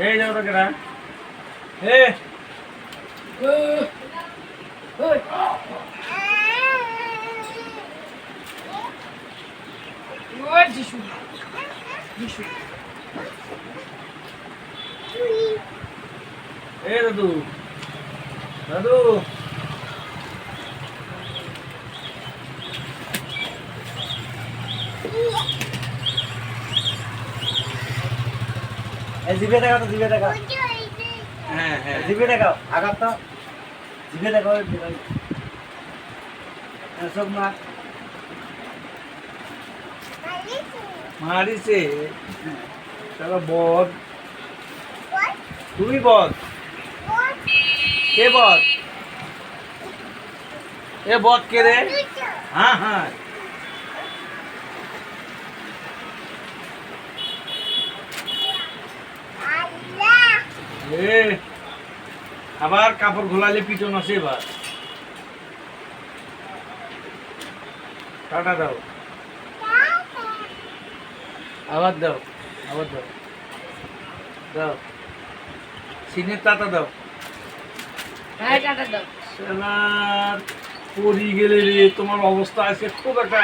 ಹೇಳಿ ಯಾವ್ದಾಗಡ ಏ Oi. Oi. Ei, Dudu. Dudu. Yeah. জিভে দেখাও তো জিভে দেখাও। হ্যাঁ হ্যাঁ। জিভে দেখাও আঘাত তো জিভে দেখাও সব মা মারিছে। চলো বদ তুমি বদ কে বদ এ বদ কে রে? হ্যাঁ হ্যাঁ। আবার কাপড় ঘোলালে পিটন আছে এবার। টাটা দাও। আবার দাও আবার দাও। দাও। সিনের টাটা দাও। হ্যাঁ টাটা দাও। পরি গেলে রে তোমার অবস্থা আছে খুব একটা